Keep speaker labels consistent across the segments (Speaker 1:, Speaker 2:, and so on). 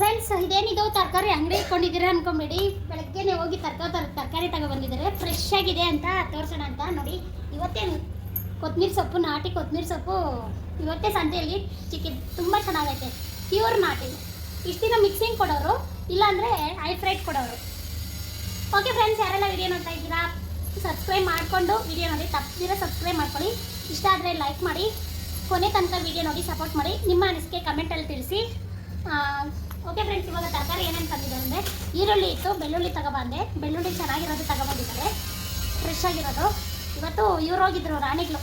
Speaker 1: Friends ಇದೇನಿದು ತರಕಾರಿ ಅಂಗಡಿ ಇಟ್ಕೊಂಡಿದ್ದೀರಾ ಅನ್ಕೊಂಬೇಡಿ. ಬೆಳಗ್ಗೆನೆ ಹೋಗಿ ತರಕಾರಿ ತರಕಾರಿ ತಗೊಬಂದಿದ್ದಾರೆ. ಫ್ರೆಶ್ ಆಗಿದೆ ಅಂತ ತೋರಿಸೋಣ ಅಂತ ನೋಡಿ. ಇವತ್ತೇ ಕೊತ್ತಂಬರಿ ಸೊಪ್ಪು, ನಾಟಿ ಕೊತ್ತಂಬರಿ ಸೊಪ್ಪು, ಇವತ್ತೇ ಸಂತೆಯಲ್ಲಿ ಚಿಕ್ಕಿ ತುಂಬ ಚೆನ್ನಾಗೈತೆ. ಪ್ಯೂರ್ ನಾಟಿ. ಇಷ್ಟು ದಿನ ಮಿಕ್ಸಿಂಗ್ ಕೊಡೋರು, ಇಲ್ಲಾಂದರೆ ಹೈಫ್ರೈಡ್ ಕೊಡೋರು. ಓಕೆ ಫ್ರೆಂಡ್ಸ್ ಯಾರೆಲ್ಲ ವಿಡಿಯೋ ನೋಡ್ತಾ ಇದ್ದೀರಾ ಸಬ್ಸ್ಕ್ರೈಬ್ ಮಾಡಿಕೊಂಡು ವಿಡಿಯೋ ನೋಡಿ. ತಪ್ಪದಿರೋ ಸಬ್ಸ್ಕ್ರೈಬ್ ಮಾಡ್ಕೊಳ್ಳಿ. ಇಷ್ಟ ಆದರೆ ಲೈಕ್ ಮಾಡಿ. ಕೊನೆ ತನಕ ವಿಡಿಯೋ ನೋಡಿ ಸಪೋರ್ಟ್ ಮಾಡಿ. ನಿಮ್ಮ ಅನಿಸಿಕೆ ಕಮೆಂಟಲ್ಲಿ ತಿಳಿಸಿ. ಓಕೆ ಫ್ರೆಂಡ್ಸ್ ಇವಾಗ ತರಕಾರಿ ಏನೇನು ತಂದಿದ್ದಾರೆ ಅಂದರೆ ಈರುಳ್ಳಿ ಇತ್ತು ಬೆಳ್ಳುಳ್ಳಿ ತಗೊಬಂದೆ. ಬೆಳ್ಳುಳ್ಳಿ ಚೆನ್ನಾಗಿರೋದು ತಗೊಬಂದಿದ್ದಾರೆ. ಫ್ರೆಶ್ ಆಗಿರೋದು. ಇವತ್ತು ಇವ್ರು ಹೋಗಿದ್ರು ರಾಣಿಗಳು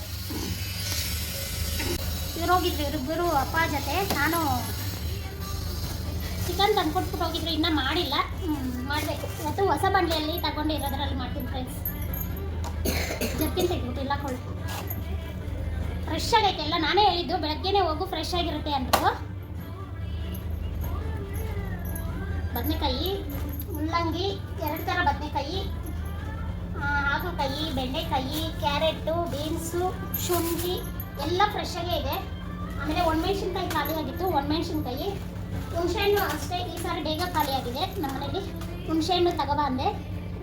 Speaker 1: ಇವ್ರು ಹೋಗಿದ್ರು ಇವರಿಬ್ಬರು ಅಪ್ಪ ಜೊತೆ ನಾನು ಚಿಕನ್ ತಂದ್ಕೊಟ್ಬಿಟ್ಟು ಹೋಗಿದ್ರು, ಇನ್ನೂ ಮಾಡಿಲ್ಲ. ಮಾಡಬೇಕು. ಇವತ್ತು ಹೊಸ ಬಂಡ್ಲಿಯಲ್ಲಿ ತಗೊಂಡಿರೋದ್ರಲ್ಲಿ ಮಾಡ್ತೀನಿ ಫ್ರೆಂಡ್ಸ್ ಜರ್ಕಿನ್ ತೆಗ್ಬಿಟ್ಟಿಲ್ಲ ಕೊಳ್ಳಿ ಫ್ರೆಶ್ ಆಗೈತೆ ಎಲ್ಲ. ನಾನೇ ಹೇಳಿದ್ದು, ಬೆಳಗ್ಗೆನೇ ಹೋಗು ಫ್ರೆಶ್ ಆಗಿರುತ್ತೆ ಅಂದರು ಬದನೆಕಾಯಿ, ಮುಲ್ಲಂಗಿ, ಎರಡು ಥರ ಬದನೆಕಾಯಿ ಹಾಗಲಕಾಯಿ, ಬೆಂಡೆಕಾಯಿ ಕ್ಯಾರೆಟು ಬೀನ್ಸು, ಶುಂಠಿ ಎಲ್ಲ ಫ್ರೆಶ್ ಆಗೇ ಇದೆ. ಆಮೇಲೆ ಒಣಮೆಣ್ಸಿನ್ಕಾಯಿ ಖಾಲಿ ಆಗಿತ್ತು ಒಣಮೆಣ್ಸಿನ್ಕಾಯಿ, ಹುಣಸೆಹಣ್ಣು ಅಷ್ಟೇ. ಈ ಸಾರಿ ಬೇಗ ಖಾಲಿ ಆಗಿದೆ ನಮ್ಮ ಮನೇಲಿ ಹುಣಸೆಹಣ್ಣು ತಗೊಬಂದೆ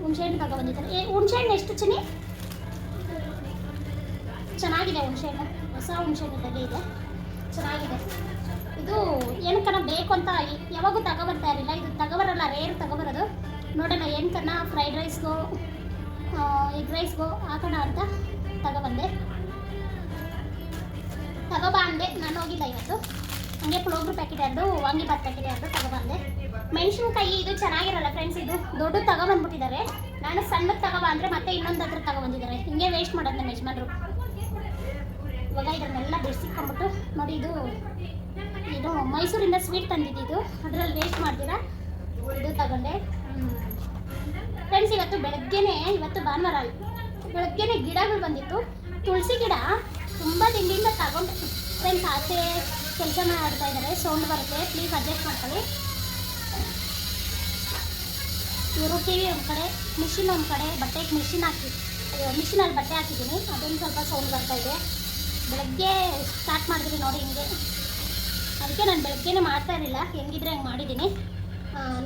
Speaker 1: ಹುಣಸೆಹಣ್ಣು ತಗೊಬಂದಿದ್ದಾರೆ ಏ ಹುಣಸೆಹಣ್ಣು ಎಷ್ಟು ಚೆನ್ನಿ ಚೆನ್ನಾಗಿದೆ ಹುಣಸೆಹಣ್ಣು. ಹೊಸ ಹುಣಸೆಹಣ್ಣು ಇದೆ ಅಂತ ಯಾವಾಗೂ ತಗೊಬರ್ತಾ ಇರಲಿಲ್ಲ. ಇದು ತಗೊಬರಲ್ಲ ರೇರ್ ತಗೊಬರೋದು. ನೋಡೋಣ ಏನಕ್ಕನ್ನ ಫ್ರೈಡ್ ರೈಸ್ಗೋ ಎಗ್ ರೈಸ್ಗೋ ಹಾಕೋಣ ಅಂತ ತಗೋಬಂದೆ. ತಗೋಬಾ ಅಂದೆ. ನಾನು ಹೋಗಿಲ್ಲ ಇವತ್ತು. ಹಂಗೆ ಪುಳೋಗ್ರ ಪ್ಯಾಕೆಟ್ ಎರಡು ವಾಂಗಿಬಾತ್ ಪ್ಯಾಕೆಟ್ ಎರಡು ತಗೊಬಂದೆ ಮೆಣಸಿನ್ಕಾಯಿ ಇದು ಚೆನ್ನಾಗಿರಲ್ಲ ಫ್ರೆಂಡ್ಸ್ ಇದು ದೊಡ್ಡ ತಗೊಬಂದ್ಬಿಟ್ಟಿದ್ದಾರೆ. ನಾನು ಸಣ್ಣಕ್ಕೆ ತಗೋಬಾ ಅಂದರೆ ಮತ್ತೆ ಇನ್ನೊಂದು ಹತ್ರ ತಗೊಬಂದಿದ್ದಾರೆ ಹಿಂಗೆ ವೇಸ್ಟ್ ಮಾಡೋದು ನಮ್ಮ ಯಜಮಾನರು. ಇವಾಗ ಇದನ್ನೆಲ್ಲ ಬಿಡಿಸಿಕೊಂಡ್ಬಿಟ್ಟು ನೋಡಿ ಇದು ಇದು ಮೈಸೂರಿಂದ ಸ್ವೀಟ್ ತಂದಿದ್ದು. ಅದರಲ್ಲಿ ವೇಸ್ಟ್ ಮಾಡ್ತೀರಾ? ಇದು ತಗೊಂಡೆ. ಫ್ರೆಂಡ್ಸ್ ಇವತ್ತು ಬೆಳಗ್ಗೆನೆ, ಇವತ್ತು ಭಾನುವಾರ ಬೆಳಗ್ಗೆನೆ ಗಿಡಗಳು ಬಂದಿತ್ತು. ತುಳಸಿ ಗಿಡ ತುಂಬ ದಿನದಿಂದ ತಗೊಂಡು. ಫ್ರೆಂಡ್ಸ್ ಆಚೆ ಕೆಲಸ ಮಾಡ್ತಾ ಇದ್ದಾರೆ. ಸೌಂಡ್ ಬರುತ್ತೆ. ಪ್ಲೀಸ್ ಅಡ್ಜಸ್ಟ್ ಮಾಡ್ಕೊಳ್ಳಿ. ಇವರು ಟಿ ವಿ ಒಂದು ಕಡೆ ಮಿಷಿನ್ ಒಂದು ಕಡೆ ಬಟ್ಟೆಗೆ ಮಿಷಿನ್ ಹಾಕಿ ಮಿಷಿನಲ್ಲಿ ಬಟ್ಟೆ ಹಾಕಿದ್ದೀನಿ. ಅದೊಂದು ಸ್ವಲ್ಪ ಸೌಂಡ್ ಬರ್ತಾ ಇದೆ. ಬೆಳಗ್ಗೆ ಸ್ಟಾರ್ಟ್ ಮಾಡಿದ್ರಿ ನೋಡಿ ಹಿಂಗೆ. ಅದಕ್ಕೆ ನಾನು ಬೆಳಗ್ಗೆನೇ ಮಾಡ್ತಾ ಇರಲಿಲ್ಲ. ಹೆಂಗಿದ್ರೆ ಹಂಗೆ ಮಾಡಿದ್ದೀನಿ.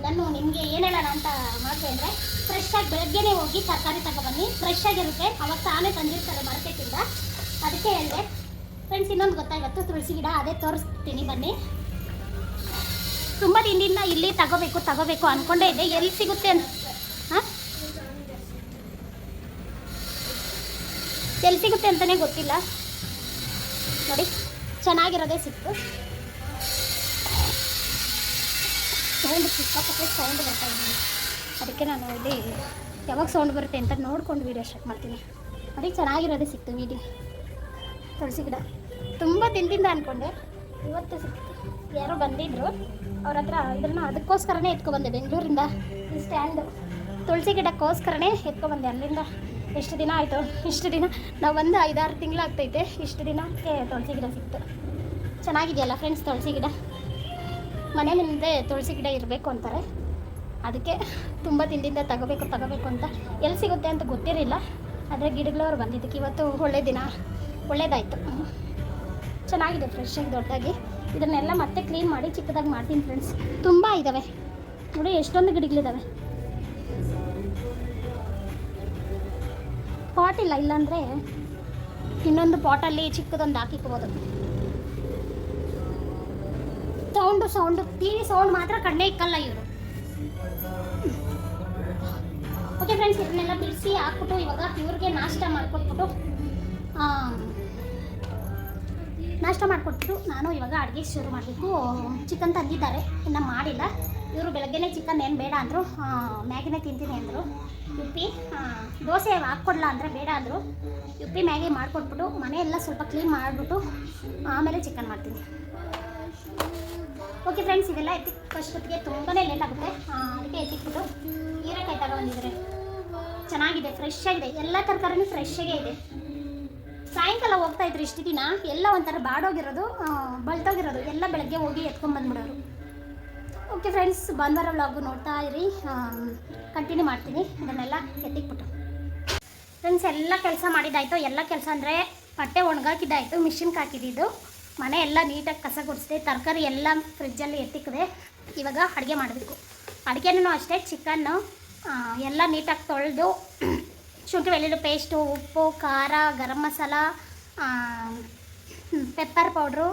Speaker 1: ನಾನು ನಿಮಗೆ ಏನೆಲ್ಲ ಅಂತ ಮಾಡಿದೆ ಅಂದರೆ ಫ್ರೆಶ್ ಆಗಿ ಬೆಳಗ್ಗೆನೇ ಹೋಗಿ ತರಕಾರಿ ತಗೊಬನ್ನಿ ಫ್ರೆಶ್ ಆಗಿರುತ್ತೆ. ಅವಾಗ ತಾನೇ ತಂದಿರ್ತಾರೆ ಮಾರ್ಕೆಟಿಂದ ಅದಕ್ಕೆ ಹೇಳಿದೆ. ಫ್ರೆಂಡ್ಸ್ ಇನ್ನೊಂದು ಗೊತ್ತಾಗತ್ತು ತುಳಸಿ ಗಿಡ ಅದೇ ತೋರಿಸ್ತೀನಿ ಬನ್ನಿ. ತುಂಬ ದಿನದಿಂದ ಇಲ್ಲಿ ತಗೋಬೇಕು ತಗೋಬೇಕು ಅಂದ್ಕೊಂಡೇ ಇದೆ ಎಲ್ಲಿ ಸಿಗುತ್ತೆ ಅಂತ. ಹಾಂ? ಎಲ್ಲಿ ಸಿಗುತ್ತೆ ಅಂತಲೇ ಗೊತ್ತಿಲ್ಲ. ನೋಡಿ, ಚೆನ್ನಾಗಿರೋದೇ ಸಿಕ್ತು. ಸೌಂಡ್ ಸಿಕ್ಕಾಪಟ್ಟೆ ಸೌಂಡ್ ಬರ್ತಾ ಇದ್ದೀನಿ ಅದಕ್ಕೆ ನಾನು ಇಲ್ಲಿ ಯಾವಾಗ ಸೌಂಡ್ ಬರುತ್ತೆ ಅಂತ ನೋಡ್ಕೊಂಡು ವೀಡಿಯೋ ಸ್ಟಾರ್ಟ್ ಮಾಡ್ತೀನಿ. ಅದಕ್ಕೆ ಚೆನ್ನಾಗಿರೋದೇ ಸಿಕ್ತು ವೀಡಿಯೋ ತುಳಸಿ ಗಿಡ. ತುಂಬ ದಿನದಿಂದ ಅಂದ್ಕೊಂಡೆ ಇವತ್ತು ಸಿಕ್ತು. ಯಾರೋ ಬಂದಿದ್ರು. ಅವ್ರ ಹತ್ರ ಇದನ್ನು ಅದಕ್ಕೋಸ್ಕರನೇ ಎತ್ಕೊಬಂದೆ ಬೆಂಗಳೂರಿಂದ ಈ ಸ್ಟ್ಯಾಂಡು ತುಳಸಿ ಗಿಡಕ್ಕೋಸ್ಕರನೇ ಎತ್ಕೊಬಂದೆ ಅಲ್ಲಿಂದ. ಎಷ್ಟು ದಿನ ಆಯಿತು. ಇಷ್ಟು ದಿನ, ನಾವು ಒಂದು ಐದಾರು ತಿಂಗಳಾಗ್ತೈತೆ. ಇಷ್ಟು ದಿನಕ್ಕೆ ತುಳಸಿ ಗಿಡ ಸಿಕ್ತು. ಚೆನ್ನಾಗಿದೆಯಲ್ಲ ಫ್ರೆಂಡ್ಸ್ ತುಳಸಿ ಗಿಡ? ಮನೆ ಮುಂದೆ ತುಳಸಿ ಗಿಡ ಇರಬೇಕು ಅಂತಾರೆ. ಅದಕ್ಕೆ ತುಂಬ ದಿನದಿಂದ ತಗೋಬೇಕು ತಗೋಬೇಕು ಅಂತ ಎಲ್ಲಿ ಸಿಗುತ್ತೆ ಅಂತ ಗೊತ್ತಿರಲಿಲ್ಲ. ಆದರೆ ಗಿಡಗಳವ್ರು ಬಂದಿದ್ದಕ್ಕೆ ಇವತ್ತು ಒಳ್ಳೆ ದಿನ, ಒಳ್ಳೇದಾಯಿತು. ಚೆನ್ನಾಗಿದೆ ಆಗಿ ದೊಡ್ಡದಾಗಿ. ಇದನ್ನೆಲ್ಲ ಮತ್ತೆ ಕ್ಲೀನ್ ಮಾಡಿ ಚಿಕ್ಕದಾಗಿ ಮಾಡ್ತೀನಿ ಫ್ರೆಂಡ್ಸ್ ತುಂಬ ಇದ್ದಾವೆ ನೋಡಿ ಎಷ್ಟೊಂದು ಗಿಡಗಳಿದ್ದಾವೆ ಪಾಟ್ ಇಲ್ಲ, ಇಲ್ಲಾಂದರೆ ಇನ್ನೊಂದು ಪಾಟಲ್ಲಿ ಚಿಕ್ಕದೊಂದು ಹಾಕಿಕ್ಬೋದು sound sound T V sound ಮಾತ್ರ ಕಡಿಮೆ ಇಕ್ಕಲ್ಲ ಇವರು. ಓಕೆ ಫ್ರೆಂಡ್ಸ್ ಇದನ್ನೆಲ್ಲ ಬಿಡಿಸಿ ಹಾಕ್ಬಿಟ್ಟು ಇವಾಗ ಇವ್ರಿಗೆ ನಾಷ್ಟ ಮಾಡ್ಕೊಟ್ಬಿಟ್ಟು ನಾಷ್ಟ ಮಾಡಿಕೊಟ್ಬಿಟ್ಟು ನಾನು ಇವಾಗ ಅಡುಗೆ ಶುರು ಮಾಡಬೇಕು. ಚಿಕನ್ ತಂದಿದ್ದಾರೆ, ಇನ್ನು ಮಾಡಿಲ್ಲ. ಇವರು ಬೆಳಗ್ಗೆನೇ ಚಿಕನ್ ಏನು ಬೇಡ ಅಂದರು ಮ್ಯಾಗಿನೇ ತಿಂತೀನಿ ಅಂದರು. ಯುಪ್ಪಿ ದೋಸೆ ಹಾಕ್ಕೊಡ್ಲ ಅಂದರೆ ಬೇಡ ಅಂದರು. ಯುಪ್ಪಿ ಮ್ಯಾಗಿ ಮಾಡಿಕೊಟ್ಬಿಟ್ಟು ಮನೆಯೆಲ್ಲ ಸ್ವಲ್ಪ ಕ್ಲೀನ್ ಮಾಡಿಬಿಟ್ಟು ಆಮೇಲೆ ಚಿಕನ್ ಮಾಡ್ತೀನಿ. ಓಕೆ ಫ್ರೆಂಡ್ಸ್ ಇದೆಲ್ಲ ಎತ್ತಿಕ್ಕಷ್ಟೊತ್ತಿಗೆ ತುಂಬಾ ಲೇಟ್ ಆಗುತ್ತೆ. ಅದಕ್ಕೆ ಎತ್ತಿಕ್ಬಿಟ್ಟು ಹೀರೆಕಾಯಿ ತಗೊಂಡಿದ್ದಾರೆ. ಚೆನ್ನಾಗಿದೆ ಫ್ರೆಶ್ ಆಗಿದೆ. ಎಲ್ಲ ತರಕಾರಿನೂ ಫ್ರೆಶ್ ಆಗೇ ಇದೆ. ಸಾಯಂಕಾಲ ಹೋಗ್ತಾ ಇದ್ರು ಇಷ್ಟು ದಿನ, ಎಲ್ಲ ಒಂಥರ ಬಾಡೋಗಿರೋದು ಬಳ್ತೋಗಿರೋದು. ಎಲ್ಲ ಬೆಳಗ್ಗೆ ಹೋಗಿ ಎತ್ಕೊಂಡ್ಬಂದ್ಬಿಡೋರು. ಓಕೆ ಫ್ರೆಂಡ್ಸ್ ಭಾನುವಾರ ವ್ಲಾಗು ನೋಡ್ತಾ ಇರಿ. ಕಂಟಿನ್ಯೂ ಮಾಡ್ತೀನಿ. ಅದನ್ನೆಲ್ಲ ಎತ್ತಿಕ್ಬಿಟ್ಟು ಫ್ರೆಂಡ್ಸ್ ಎಲ್ಲ ಕೆಲಸ ಮಾಡಿದ್ದಾಯಿತು. ಎಲ್ಲ ಕೆಲಸ ಅಂದರೆ ಬಟ್ಟೆ ಒಣಗಾಕಿದ್ದಾಯಿತು ಮಿಷಿನ್ಗೆ ಹಾಕಿದ್ದು. ಮನೆ ಎಲ್ಲ ನೀಟಾಗಿ ಕಸ ಗುಡಿಸಿದೆ, ತರಕಾರಿ ಎಲ್ಲ ಫ್ರಿಜ್ಜಲ್ಲಿ ಎತ್ತಿಕ್ಕಿದೆ ಇವಾಗ ಅಡುಗೆ ಮಾಡಬೇಕು. ಅಡುಗೆನೂ ಅಷ್ಟೇ ಚಿಕನ್ನು ಎಲ್ಲ ನೀಟಾಗಿ ತೊಳೆದು, ಶುಂಠಿ, ಬೆಳ್ಳುಳ್ಳಿ ಪೇಸ್ಟು ಉಪ್ಪು, ಖಾರ, ಗರಂ ಮಸಾಲ ಪೆಪ್ಪರ್ ಪೌಡ್ರು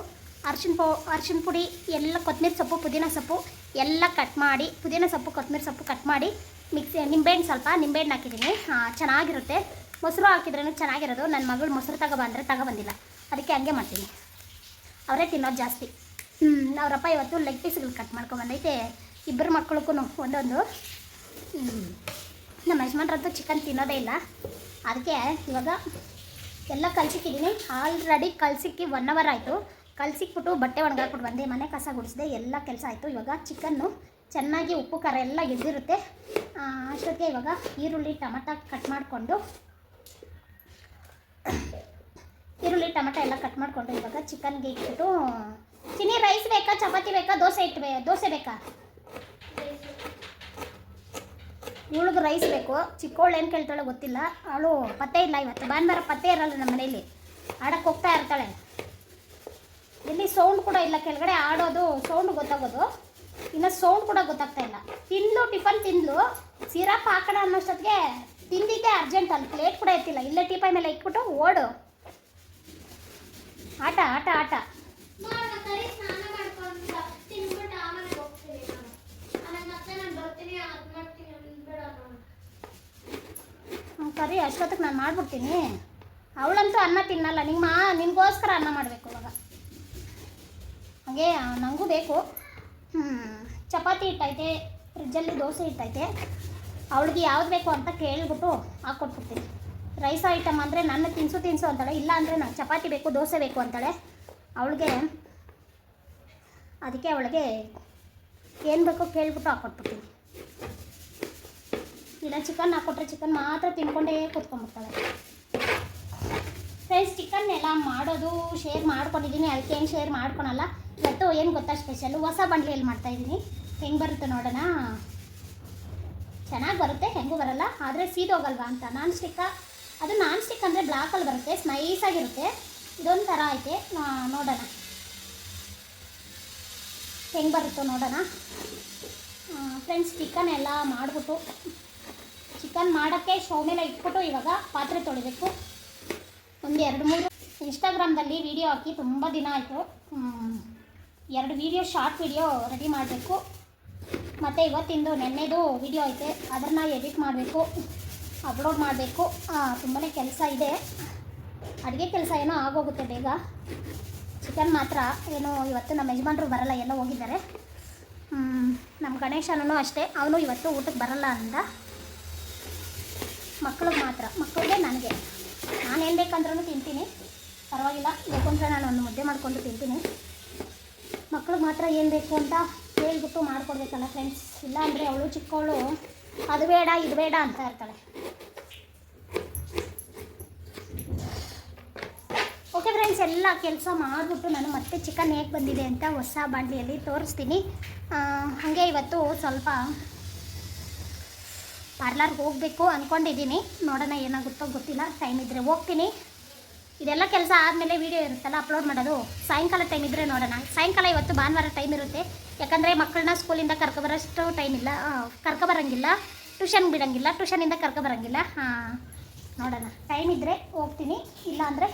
Speaker 1: ಅರ್ಶಿನ ಪೌ ಅರ್ಶಿನ ಪುಡಿ, ಎಲ್ಲ ಕೊತ್ತಂಬರಿ ಸೊಪ್ಪು, ಪುದೀನ ಸೊಪ್ಪು ಎಲ್ಲ ಕಟ್ ಮಾಡಿ, ಪುದೀನ ಸೊಪ್ಪು, ಕೊತ್ತಂಬರಿ ಸೊಪ್ಪು ಕಟ್ ಮಾಡಿ ಮಿಕ್ಸಿ ನಿಂಬೆಹಣ್ಣು ಸ್ವಲ್ಪ ನಿಂಬೆಹಣ್ಣು ಹಾಕಿದ್ದೀನಿ. ಚೆನ್ನಾಗಿರುತ್ತೆ. ಮೊಸರು ಹಾಕಿದ್ರೂ ಚೆನ್ನಾಗಿರೋದು. ನನ್ನ ಮಗಳು ಮೊಸರು ತಗೊಬಂದರೆ ತಗೊಬಂದಿಲ್ಲ ಅದಕ್ಕೆ ಹಂಗೆ ಮಾಡ್ತೀನಿ. ಅವರೇ ತಿನ್ನೋದು ಜಾಸ್ತಿ. ಅವರಪ್ಪ ಇವತ್ತು ಲೆಗ್ ಪೀಸ್ಗಳು ಕಟ್ ಮಾಡ್ಕೊಂಬಂದೈತೆ. ಇಬ್ಬರು ಮಕ್ಕಳಿಗೂ ಒಂದೊಂದು. ನಮ್ಮ ಯಜಮಾನ್ರಂತೂ ಚಿಕನ್ ತಿನ್ನೋದೇ ಇಲ್ಲ. ಅದಕ್ಕೆ ಇವಾಗ ಎಲ್ಲ ಕಲ್ಸಿಕ್ಕಿದ್ದೀನಿ ಆಲ್ರೆಡಿ ಕಲ್ಸಿಕ್ಕಿ ಒನ್ ಅವರ್ ಆಯಿತು. ಕಲ್ಸಿಕ್ಬಿಟ್ಟು ಬಟ್ಟೆ ಒಣಗಾಕ್ಬಿಟ್ಟು ಬಂದೆ. ಮನೆ ಕಸ ಗುಡಿಸಿದೆ, ಎಲ್ಲ ಕೆಲಸ ಆಯಿತು. ಇವಾಗ ಚಿಕನ್ನು ಚೆನ್ನಾಗಿ ಉಪ್ಪು ಖಾರ ಎಲ್ಲ ಎದ್ದಿರುತ್ತೆ. ಅಷ್ಟೊತ್ತಿಗೆ ಇವಾಗ ಈರುಳ್ಳಿ, ಟಮಟ ಕಟ್ ಮಾಡಿಕೊಂಡು ಈರುಳ್ಳಿ, ಟೊಮೆಟೊ ಎಲ್ಲ ಕಟ್ ಮಾಡಿಕೊಂಡು ಇವಾಗ ಚಿಕನ್ಗೆ ಇಟ್ಬಿಟ್ಟು ಚಿನಿ ರೈಸ್ ಬೇಕಾ, ಚಪಾತಿ ಬೇಕಾ, ದೋಸೆ ಇಟ್ಟು ದೋಸೆ ಬೇಕಾ? ಇವಳಿಗೆ ರೈಸ್ ಬೇಕು. ಚಿಕ್ಕವಳು ಏನು ಕೇಳ್ತಾಳೆ ಗೊತ್ತಿಲ್ಲ. ಅವಳು ಪತ್ತೆ ಇಲ್ಲ ಇವತ್ತು. ಭಾನುವಾರ ಪತ್ತೆ ಇರಲ್ಲ ನಮ್ಮ ಮನೇಲಿ. ಆಡಕ್ಕೆ ಹೋಗ್ತಾ ಇರ್ತಾಳೆ. ಇಲ್ಲಿ ಸೌಂಡ್ ಕೂಡ ಇಲ್ಲ ಕೆಳಗಡೆ. ಆಡೋದು ಸೌಂಡ್ ಗೊತ್ತಾಗೋದು. ಇನ್ನು ಸೌಂಡ್ ಕೂಡ ಗೊತ್ತಾಗ್ತಾ ಇಲ್ಲ. ತಿಂದು ಟಿಫನ್ ತಿಂದು ಸಿರಪ್ ಹಾಕೋಣ ಅನ್ನೋಷ್ಟೊತ್ತಿಗೆ ತಿಂದಿದ್ದೆ ಅರ್ಜೆಂಟ್ ಅಲ್ಲಿ. ಪ್ಲೇಟ್ ಕೂಡ ಎತ್ತಿಲ್ಲ. ಇಲ್ಲೇ ಟೀಪಾಯ್ ಮೇಲೆ ಇಟ್ಬಿಟ್ಟು ಓಡು. ಆಟ ಆಟ ಆಟ. ಸರಿ ಅಷ್ಟೊತ್ತಿಗೆ ನಾನು ಮಾಡ್ಬಿಡ್ತೀನಿ. ಅವಳಂತೂ ಅನ್ನ ತಿನ್ನಲ್ಲ ನಿಮ್ಮ ನಿಮಗೋಸ್ಕರ ಅನ್ನ ಮಾಡಬೇಕು ಇವಾಗ. ಹಾಗೆ ನನಗೂ ಬೇಕು. ಹ್ಞೂ ಚಪಾತಿ ಇಟ್ಟೈತೆ ಫ್ರಿಜ್ಜಲ್ಲಿ ದೋಸೆ ಇಟ್ಟೈತೆ. ಅವಳಿಗೆ ಯಾವ್ದು ಬೇಕು ಅಂತ ಕೇಳಿಬಿಟ್ಟು ಹಾಕ್ಕೊಟ್ಬಿಡ್ತೀನಿ ರೈಸ್ ಐಟಮ್ ಅಂದರೆ ನನ್ನ ತಿನ್ಸು ತಿನ್ಸು ಅಂತಾಳೆ. ಇಲ್ಲ ಅಂದರೆ ನಾನು ಚಪಾತಿ ಬೇಕು, ದೋಸೆ ಬೇಕು ಅಂತಾಳೆ. ಅವಳಿಗೆ ಅದಕ್ಕೆ ಅವಳಿಗೆ ಏನು ಬೇಕೋ ಕೇಳ್ಬಿಟ್ಟು ಹಾಕ್ಕೊಟ್ಬಿಡ್ತೀನಿ ಇಲ್ಲ ಚಿಕನ್ ಹಾಕ್ಕೊಟ್ರೆ ಚಿಕನ್ ಮಾತ್ರ ತಿನ್ಕೊಂಡೇ ಕೂತ್ಕೊಂಡ್ಬಿಡ್ತಾಳೆ. ಫ್ರೆಂಡ್ಸ್ ಚಿಕನ್ ಎಲ್ಲ ಮಾಡೋದು ಶೇರ್ ಮಾಡ್ಕೊಂಡಿದ್ದೀನಿ. ಏನು ಶೇರ್ ಮಾಡ್ಕೊಳಲ್ಲ. ಇವತ್ತು ಏನು ಗೊತ್ತಾ ಸ್ಪೆಷಲ್ಲು ಹೊಸ ಬಂಡ್ಲಿಯಲ್ಲಿ ಮಾಡ್ತಾಯಿದ್ದೀನಿ ಹೆಂಗೆ ಬರುತ್ತೆ ನೋಡೋಣ. ಚೆನ್ನಾಗಿ ಬರುತ್ತೆ, ಹೆಂಗೂ ಬರಲ್ಲ. ಆದರೆ ಸೀದೋಗಲ್ವಾ ಅಂತ. ನಾನ್ ಸ್ಟಿಕ್ಕ ಅದು ನಾನ್ ಸ್ಟಿಕ್ ಅಂದರೆ ಬ್ಲ್ಯಾಕಲ್ಲಿ ಬರುತ್ತೆ ಸ್ನೈಸಾಗಿರುತ್ತೆ ಇದೊಂದು ಥರ ಐತೆ ನೋಡೋಣ. ಹೆಂಗೆ ಬರುತ್ತೋ ನೋಡೋಣ. ಫ್ರೆಂಡ್ಸ್ ಚಿಕನ್ ಎಲ್ಲ ಮಾಡಿಬಿಟ್ಟು ಚಿಕನ್ ಮಾಡೋಕ್ಕೆ ಶೋ ಮೇಲೆ ಇಟ್ಬಿಟ್ಟು ಇವಾಗ ಪಾತ್ರೆ ತೊಳಿಬೇಕು. ಒಂದು ಎರಡು ಮೂರು ಇನ್ಸ್ಟಾಗ್ರಾಮ್ದಲ್ಲಿ ವಿಡಿಯೋ ಹಾಕಿ, ತುಂಬ ದಿನ ಆಯಿತು. ಎರಡು ವೀಡಿಯೋ ಶಾರ್ಟ್ ವೀಡಿಯೋ ರೆಡಿ ಮಾಡಬೇಕು. ಮತ್ತು ಇವತ್ತಿಂದು ನೆನ್ನೆದು ವೀಡಿಯೋ ಐತೆ, ಅದನ್ನು ಎಡಿಟ್ ಮಾಡಬೇಕು. ಅಪ್ಲೋಡ್ ಮಾಡಬೇಕು. ತುಂಬಾ ಕೆಲಸ ಇದೆ. ಅಡುಗೆ ಕೆಲಸ ಏನೋ ಆಗೋಗುತ್ತೆ ಬೇಗ. ಚಿಕನ್ ಮಾತ್ರ ಏನು ಇವತ್ತು ನಮ್ಮ ಯಜಮಾನ್ರು ಬರಲ್ಲ ಎಲ್ಲ ಹೋಗಿದ್ದಾರೆ. ನಮ್ಮ ಗಣೇಶನೂ ಅಷ್ಟೇ, ಅವನು ಇವತ್ತು ಊಟಕ್ಕೆ ಬರಲ್ಲ ಅಂದ. ಮಕ್ಕಳಿಗೆ ಮಾತ್ರ ಮಕ್ಕಳಿಗೆ ನನಗೆ. ನಾನು ಏನು ಬೇಕಂದ್ರೂ ತಿಂತೀನಿ. ಪರವಾಗಿಲ್ಲ ಬೇಕಂದ್ರೆ ನಾನು ಒಂದು ಮುದ್ದೆ ಮಾಡಿಕೊಂಡು ತಿಂತೀನಿ. ಮಕ್ಳಿಗೆ ಮಾತ್ರ ಏನು ಬೇಕು ಅಂತ ಹೇಳ್ಬಿಟ್ಟು ಮಾಡಿಕೊಡ್ಬೇಕಲ್ಲ ಫ್ರೆಂಡ್ಸ್ ಇಲ್ಲಾಂದರೆ ಅವಳು ಚಿಕ್ಕವಳು ಅದು ಬೇಡ, ಇದು ಬೇಡ ಅಂತ ಇರ್ತಾಳೆ ಓಕೆ ಫ್ರೆಂಡ್ಸ್ ಎಲ್ಲ ಕೆಲಸ ಮಾಡಿಬಿಟ್ಟು ನಾನು ಮತ್ತೆ ಚಿಕನ್ ಹೇಗೆ ಬಂದಿದೆ ಅಂತ ಹೊಸ ಬಾಂಡ್ಲಿಯಲ್ಲಿ ತೋರಿಸ್ತೀನಿ. ಹಾಗೆ ಇವತ್ತು ಸ್ವಲ್ಪ ಪಾರ್ಲರ್ಗೆ ಹೋಗಬೇಕು ಅಂದ್ಕೊಂಡಿದ್ದೀನಿ ನೋಡೋಣ ಏನಾಗುತ್ತೋ ಗೊತ್ತಿಲ್ಲ ಟೈಮ್ ಇದ್ದರೆ ಹೋಗ್ತೀನಿ. ಇದೆಲ್ಲ ಕೆಲಸ ಆದಮೇಲೆ ವೀಡಿಯೋ ಇರುತ್ತಲ್ಲ ಅಪ್ಲೋಡ್ ಮಾಡೋದು. ಸಾಯಂಕಾಲ ಟೈಮ್ ಇದ್ದರೆ ನೋಡೋಣ. ಸಾಯಂಕಾಲ ಇವತ್ತು ಭಾನುವಾರ ಟೈಮ್ ಇರುತ್ತೆ. ಯಾಕಂದರೆ ಮಕ್ಕಳನ್ನ ಸ್ಕೂಲಿಂದ ಕರ್ಕೊಬರೋಷ್ಟು ಟೈಮ್ ಇಲ್ಲ. ಕರ್ಕೊ ಕರ್ಕೊಬರಂಗಿಲ್ಲ ಟ್ಯೂಷನ್ ಬಿಡೋಂಗಿಲ್ಲ. ಟ್ಯೂಷನಿಂದ ಕರ್ಕೊಬರಂಗಿಲ್ಲ ಹಾಂ, ನೋಡೋಣ. ಟೈಮ್ ಇದ್ದರೆ ಹೋಗ್ತೀನಿ. ಇಲ್ಲ ಅಂದರೆ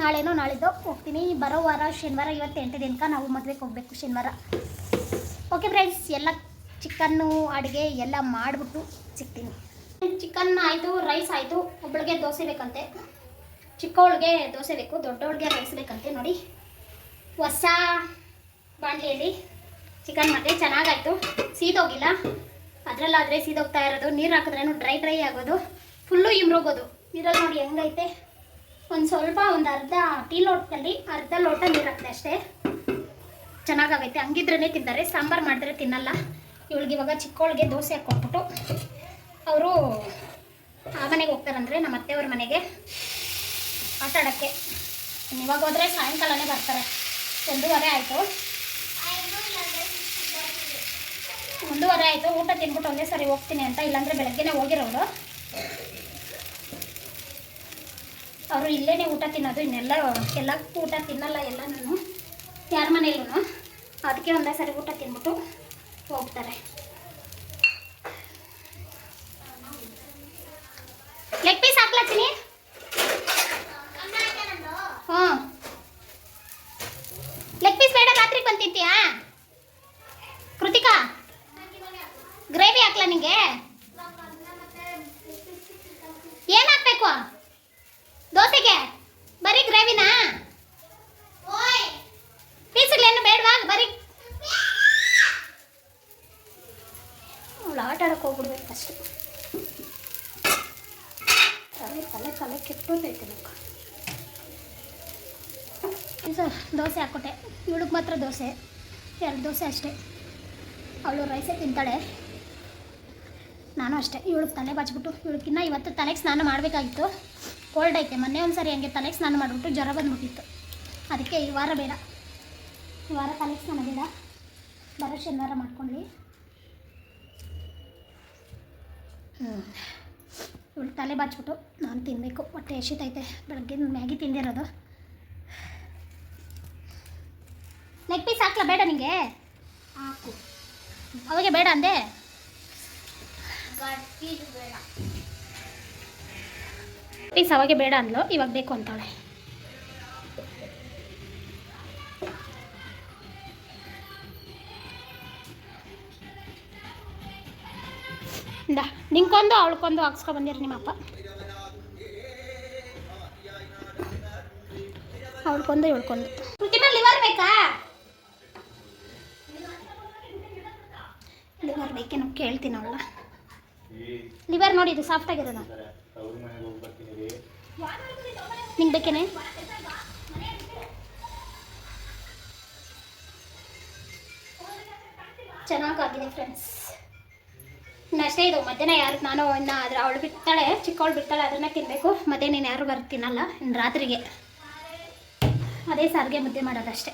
Speaker 1: ನಾಳೆನೋ ನಾಳಿದ್ದು ಹೋಗ್ತೀನಿ. ಬರೋ ವಾರ, ಶನಿವಾರ, ಇವತ್ತು ಎಂಟು ದಿನಕ್ಕೆ ನಾವು ಮದುವೆಗೆ ಹೋಗಬೇಕು ಶನಿವಾರ. ಓಕೆ ಫ್ರೆಂಡ್ಸ್ ಎಲ್ಲ ಚಿಕನ್ನು ಅಡುಗೆ ಎಲ್ಲ ಮಾಡಿಬಿಟ್ಟು ಸಿಗ್ತೀನಿ. ಚಿಕನ್ ಆಯಿತು ರೈಸ್ ಆಯಿತು. ಒಬ್ಬಳಿಗೆ ದೋಸೆ ಬೇಕಂತೆ. ಚಿಕ್ಕವಳಿಗೆ ದೋಸೆ ಬೇಕು ದೊಡ್ಡವಳಿಗೆ ರೈಸ್ ಬೇಕಂತೆ. ನೋಡಿ. ಹೊಸ ಬಾಣಲಿಯಲ್ಲಿ ಚಿಕನ್ ಮತ್ತೆ ಚೆನ್ನಾಗಾಯಿತು. ಸೀದೋಗಿಲ್ಲ. ಅದರಲ್ಲಾದರೆ ಸೀದೋಗ್ತಾ ಇರೋದು. ನೀರು ಹಾಕಿದ್ರೇನು ಡ್ರೈ ಡ್ರೈ ಆಗೋದು. ಫುಲ್ಲು ಇಮ್ರೋಗೋದು ನೀರಲ್ಲಿ ನೋಡಿ ಹೆಂಗೈತೆ. ಒಂದು ಸ್ವಲ್ಪ ಒಂದು ಅರ್ಧ ಟೀ ಲೋಟದಲ್ಲಿ, ಅರ್ಧ ಲೋಟ ನೀರು ಹಾಕ್ತೆ ಅಷ್ಟೇ. ಚೆನ್ನಾಗಾಗೈತೆ. ಹಂಗಿದ್ರೇ ತಿಂತಾರೆ. ಸಾಂಬಾರು ಮಾಡಿದ್ರೆ ತಿನ್ನಲ್ಲ. ಇವಳಿಗೆ ಇವಾಗ ಚಿಕ್ಕವಳಿಗೆ ದೋಸೆ ಹಾಕ್ಕೊಟ್ಬಿಟ್ಟು ಅವರು ಆ ಮನೆಗೆ ಹೋಗ್ತಾರಂದ್ರೆ ನಮ್ಮ ಅತ್ತೆಯವ್ರ ಮನೆಗೆ ಆಟ ಆಡೋಕ್ಕೆ ಇವಾಗ ಹೋದರೆ ಸಾಯಂಕಾಲನೇ ಬರ್ತಾರೆ. ಒಂದೂವರೆ ಆಯಿತು. ಒಂದೂವರೆ ಆಯಿತು. ಊಟ ತಿನ್ಬಿಟ್ಟು ಒಂದೇ ಸರಿ ಹೋಗ್ತೀನಿ ಅಂತ. ಇಲ್ಲಾಂದರೆ ಬೆಳಗ್ಗೆನೇ ಹೋಗಿರೋರು ಅವರು ಇಲ್ಲೇನೆ ಊಟ ತಿನ್ನೋದು. ಇನ್ನೆಲ್ಲ ಎಲ್ಲ ಊಟ ತಿನ್ನಲ್ಲ ಎಲ್ಲ ನಾನು. ಯಾರ ಮನೆಯಲ್ಲೂ ಅದಕ್ಕೆ ಒಂದೇ ಸರಿ ಊಟ ತಿಂದ್ಬಿಟ್ಟು ಹೋಗ್ತಾರೆ. ಲೆಗ್ ಪೀಸ್ ಹಾಕ್ಲತ್ತೀನಿ ಹ್ಞೂ ಲೆಗ್ ಪೀಸ್ ಬೇಡ ರಾತ್ರಿಗೆ ಬಂದು ತಿಂತೀಯಾ ಕೃತಿಕಾ ಗ್ರೇವಿ ಹಾಕ್ಲಾ ನಿಂಗೆ ಏನು ಹಾಕ್ಬೇಕು ದೋಸೆಗೆ ಬರೀ ಗ್ರೇವಿನಾ ಪೀಸ್ಗಳೇನು ಬೇಡವಾ ಬರೀ ಅವಳು ಆಟ ಆಡಕ್ಕೆ ಹೋಗ್ಬಿಡ್ಬೇಕು ಫಸ್ಟು ತಲೆ ತಲೆ ಇದು ದೋಸೆ ಹಾಕ್ಕೊಟ್ಟೆ. ಇವಳಿಗೆ ಮಾತ್ರ ದೋಸೆ, ಎರಡು ದೋಸೆ ಅಷ್ಟೇ. ಅವಳು ರೈಸೇ ತಿಂತಾಳೆ. ನಾನು ಅಷ್ಟೇ. ಇವಳಿಗೆ ತಲೆ ಬಾಚ್ಬಿಟ್ಟು ಇವಳಕ್ಕಿನ್ನ ಇವತ್ತು ತಲೆಗೆ ಸ್ನಾನ ಮಾಡಬೇಕಾಗಿತ್ತು. ಕೋಲ್ಡ್ ಐತೆ. ಮೊನ್ನೆ ಒಂದು ಸರಿ ಹಂಗೆ ತಲೆಗೆ ಸ್ನಾನ ಮಾಡಿಬಿಟ್ಟು ಜ್ವರ ಬಂದ್ಬಿಟ್ಟಿತ್ತು. ಅದಕ್ಕೆ ಈ ವಾರ ಬೇಡ. ಈ ವಾರ ತಲೆಗೆ ಸ್ನಾನ ಬೇಡ. ಬರೋ ಶನಿವಾರ ಮಾಡ್ಕೊಳ್ಳಿ. ಹ್ಞೂ ಇವಳು ತಲೆ ಬಾಚ್ಬಿಟ್ಟು ನಾನು ತಿನ್ನಬೇಕು ಹೊಟ್ಟೆ ಎಸಿತೈತೆ. ಬೆಳಗ್ಗೆ ಮ್ಯಾಗಿ ತಿಂದಿರೋದು. ಲೆಗ್ ಪೀಸ್ ಹಾಕ್ಲಾ? ಬೇಡ ನಿಂಗೆ?
Speaker 2: ಹಾಕು.
Speaker 1: ಅವಾಗೆ ಬೇಡ ಅಂದೆ? ಪೀಸ್ ಅವಾಗೆ ಬೇಡ ಅಂದ್ಲು. ಇವಾಗ ಬೇಕು ಅಂತಾಳೆ. ಇಂದ ನಿಂಕೊಂದು ಅವಳ್ಕೊಂದು ಹಾಕ್ಸ್ಕೊ ಬಂದಿರಿ ನಿಮ್ಮಪ್ಪ. ಅವಳ್ಕೊಂದು ಇವಳ್ಕೊಂದು ಕೃತಿಮಾ ಲಿವರ್ ಬೇಕಾ? ಲಿವರ್ ಬೇಕೇನೋ ಕೇಳ್ತೀನಿ ಅವಳ ಲಿವರ್ ನೋಡಿ, ಇದು ಸಾಫ್ಟ್ ಆಗಿರೋದು. ನಿಂಗೆ ಬೇಕೇನೆ? ಚೆನ್ನಾಗಾಗಿದೆ ಫ್ರೆಂಡ್ಸ್ ಇನ್ನಷ್ಟೇ ಇದು. ಮಧ್ಯಾಹ್ನ ಯಾರು ನಾನು, ಇನ್ನು ಅದ್ರ ಅವಳು ಬಿಡ್ತಾಳೆ, ಚಿಕ್ಕವಳು ಬಿಡ್ತಾಳೆ, ಅದನ್ನ ತಿನ್ನಬೇಕು ಮಧ್ಯಾಹ್ನ ಯಾರು ಬರ್ತೀನಲ್ಲ, ಇನ್ನು ರಾತ್ರಿಗೆ. ಅದೇ ಸಾರಿಗೆ ಮುದ್ದೆ ಮಾಡೋದಷ್ಟೇ.